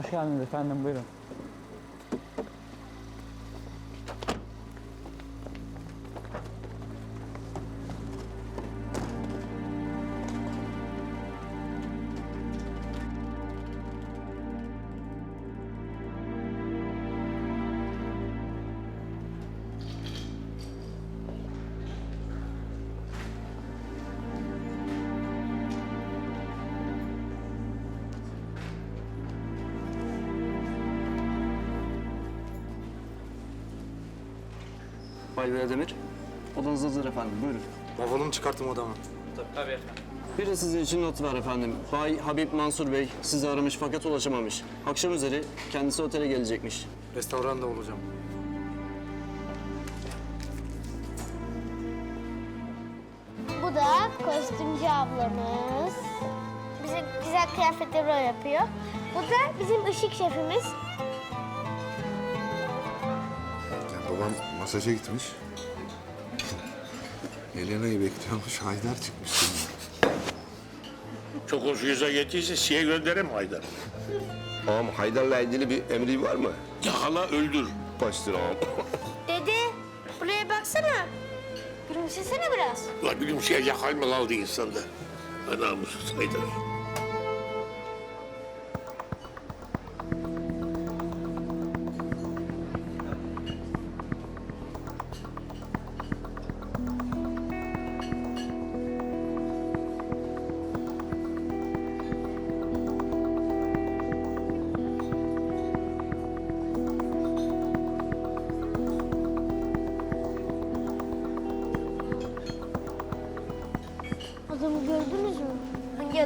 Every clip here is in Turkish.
Hoş geldiniz efendim buyurun. Bay Demir, odanız hazır efendim. Buyurun. Bavulumu çıkarttım odama. Bir de sizin için not var efendim. Bay Habib Mansur Bey sizi aramış fakat ulaşamamış. Akşam üzeri kendisi otele gelecekmiş. Restoranda olacağım. Bu da kostümcü ablamız. Bize güzel kıyafetleri o yapıyor. Bu da bizim ışık şefimiz. Masaja gitmiş. Elena'yı bekliyormuş. Haydar çıkmış. Çok hoşunuza gittiyse size gönderim Haydar. Ağam Haydar'la ilgili bir emri var mı? Yakala öldür. Baştır ağam. Dede buraya baksana. Gülümsesene biraz. La gülümseyecek hal mi kaldı insanda? Namussuz Haydar.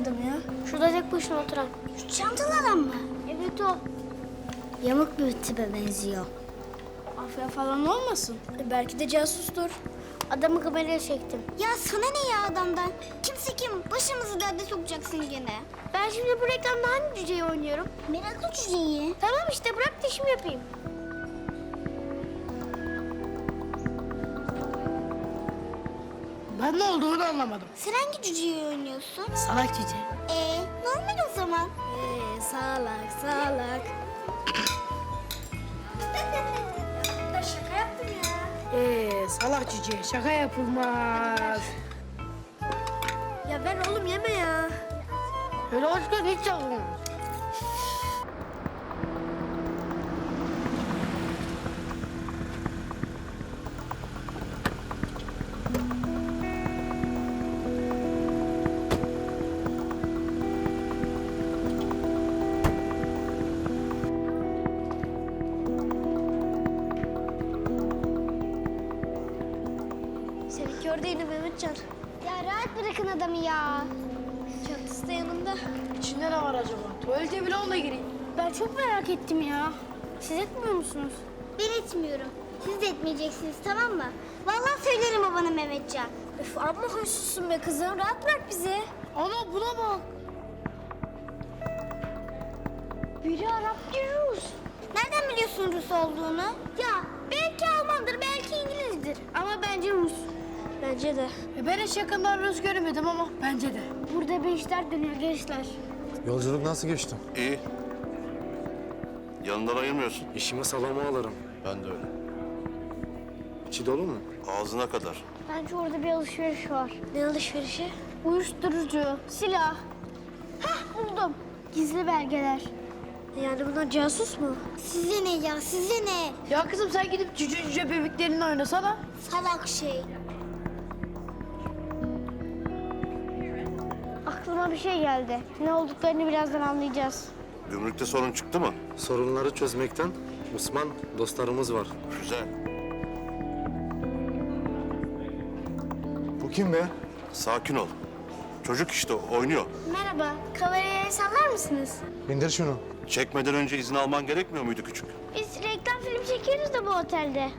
Adam ya? Şurada tek başına oturan. Şu çantalı adam mı? Evet o. Yamuk bir tipe benziyor. Afya falan olmasın? E, belki de casustur. Adamı kameraya çektim. Ya sana ne ya adamdan? Kimse kim? Başımızı derde sokacaksın gene. Ben şimdi bu reklamda hangi cüceyi oynuyorum? Meraklı cüceyi. Tamam işte bırak da işimi yapayım. Ben ne olduğunu anlamadım. Sen hangi cüceyi oynuyorsun? Salak cici. Ee, normal o zaman. Ee, salak salak. şaka yaptım ya. Ee, salak cici. Şaka yapılmaz. Ya ben oğlum yeme ya. Öyle hoşgör hiç yapılmaz. Seninki oradaydı Mehmetcan. Ya rahat bırakın adamı ya. Çantası da yanında. İçinde ne var acaba? Tuvalete bile onunla gireyim. Ben çok merak ettim ya. Siz etmiyor musunuz? Ben etmiyorum. Siz de etmeyeceksiniz tamam mı? Vallahi söylerim babana Mehmetcan. Öf amma hoşsuzsun be kızım. Rahat bırak bizi. Ana buna bak. Biri Arap, biri Rus. Nereden biliyorsun Rus olduğunu? Ya belki Almandır, belki İngilizdir. Ama bence Rus. Bence de. E, ben hiç yakından Rus göremedim ama bence de. Burada bir işler dönüyor gençler. Yolculuk nasıl geçti? İyi. Yanından ayırmıyorsun. İşimi salama alırım. Ben de öyle. İçi dolu mu? Ağzına kadar. Bence orada bir alışveriş var. Ne alışverişi? Uyuşturucu, silah. Hah buldum. Gizli belgeler. Yani bunlar casus mu? Size ne ya size ne? Ya kızım sen gidip cüce cüce bebeklerinle oynasana. Salak şey. Bir şey geldi. Ne olduklarını birazdan anlayacağız. Gümrükte sorun çıktı mı? Sorunları çözmekten Osman dostlarımız var. Güzel. Bu kim be? Sakin ol. Çocuk işte oynuyor. Merhaba, kameraya sallar mısınız? Bindir şunu. Çekmeden önce izin alman gerekmiyor muydu küçük? Biz reklam film çekiyoruz da bu otelde.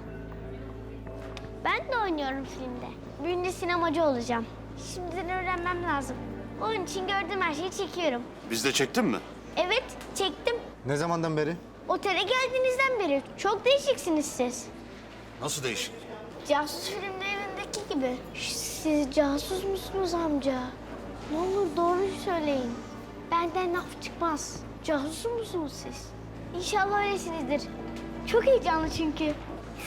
Ben de oynuyorum filmde. Büyünce sinemacı olacağım. Şimdiden öğrenmem lazım. Onun için gördüğüm her şeyi çekiyorum. Biz de çektin mi? Evet, çektim. Ne zamandan beri? Otele geldiğinizden beri çok değişiksiniz siz. Nasıl değişik? Casus filmlerindeki gibi. Siz casus musunuz amca? Ne olur doğruyu söyleyin. Benden laf çıkmaz. Casus musunuz siz? İnşallah öylesinizdir. Çok heyecanlı çünkü.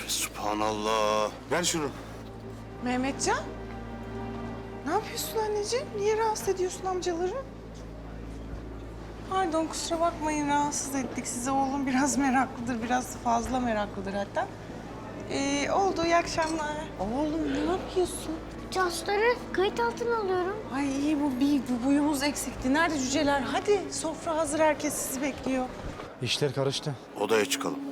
Subhanallah. Ver şunu. Mehmetcan? Ne yapıyorsun anneciğim? Niye rahatsız ediyorsun amcaları? Pardon kusura bakmayın rahatsız ettik sizi. Oğlum biraz meraklıdır, biraz fazla meraklıdır hatta. Ee, oldu iyi akşamlar. Oğlum ne yapıyorsun? Casusları kayıt altına alıyorum. Ay iyi bu bir bu buyumuz eksikti. Nerede cüceler? Hadi sofra hazır herkes sizi bekliyor. İşler karıştı. Odaya çıkalım.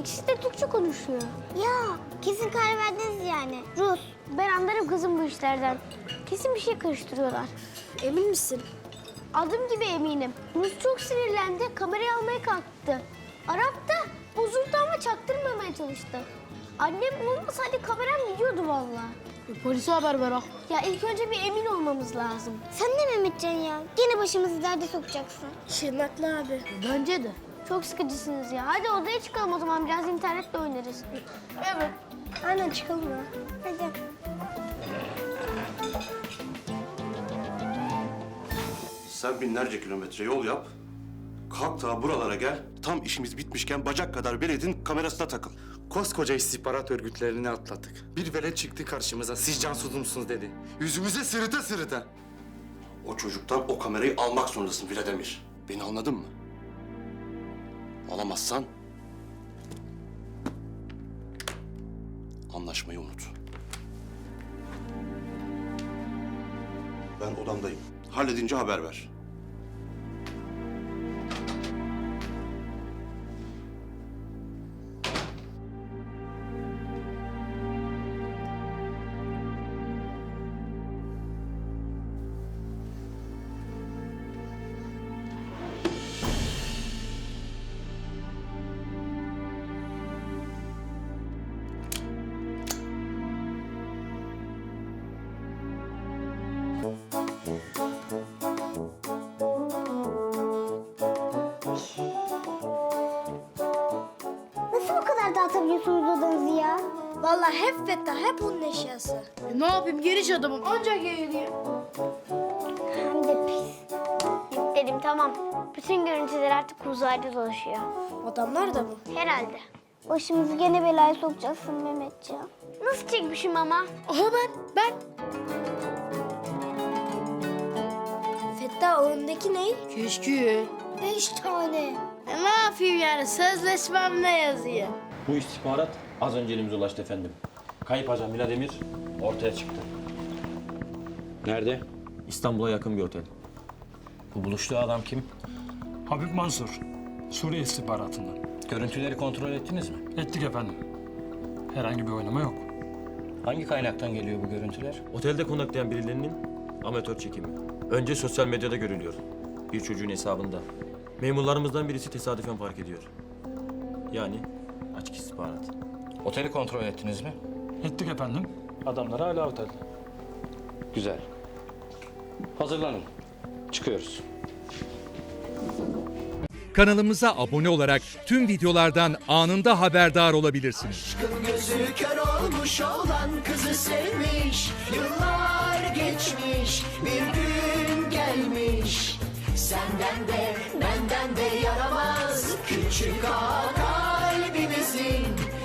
İkisi de Türkçe konuşuyor. Ya kesin karar verdiniz yani. Rus, ben anlarım kızım bu işlerden. Kesin bir şey karıştırıyorlar. Emin misin? Adım gibi eminim. Rus çok sinirlendi, kamerayı almaya kalktı. Arap da bozuldu ama çaktırmamaya çalıştı. Annem olmasaydı kameram gidiyordu vallahi. polise haber ver ah. Ya ilk önce bir emin olmamız lazım. Sen de Mehmetcan ya. Gene başımızı derde sokacaksın. Şırnaklı abi. Bence de. Çok sıkıcısınız ya. Hadi odaya çıkalım o zaman. Biraz internetle oynarız. Evet. Aynen çıkalım ya. Hadi. Sen binlerce kilometre yol yap. Kalk ta buralara gel. Tam işimiz bitmişken bacak kadar beledin kamerasına takıl. Koskoca istihbarat örgütlerini atlattık. Bir velet çıktı karşımıza. Siz cansuzumsunuz dedi. Yüzümüze sırıta sırıta. O çocuktan o kamerayı almak zorundasın Vladimir. Beni anladın mı? Alamazsan... Anlaşmayı unut. Ben odamdayım. Halledince haber ver. Vallahi hep feta, hep onun eşyası. E, ne yapayım geniş adamım ancak geliyor. Hem de pis. Dedim tamam. Bütün görüntüler artık uzayda dolaşıyor. Adamlar da mı? Herhalde. Başımızı gene belaya sokacaksın Mehmetcan. Nasıl çekmişim ama? Aha ben, ben. Fetta önündeki ne? Keşke. Beş tane. E, ne yapayım yani sözleşmem ne yazıyor? Bu istihbarat az önce elimize ulaştı efendim. Kayıp ajan Vladimir ortaya çıktı. Nerede? İstanbul'a yakın bir otel. Bu buluştuğu adam kim? Habib Mansur, Suriye istihbaratından. Görüntüleri kontrol ettiniz mi? Ettik efendim. Herhangi bir oynama yok. Hangi kaynaktan geliyor bu görüntüler? Otelde konaklayan birilerinin amatör çekimi. Önce sosyal medyada görülüyor. Bir çocuğun hesabında. Memurlarımızdan birisi tesadüfen fark ediyor. Yani açık istihbarat. Oteli kontrol ettiniz mi? Ettik efendim. Adamlar hala otelde. Güzel. Hazırlanın. Çıkıyoruz. Kanalımıza abone olarak tüm videolardan anında haberdar olabilirsiniz. Gözü kör olmuş olan kızı sevmiş Yıllar geçmiş bir gün gelmiş Senden de benden de yaramaz küçük ağa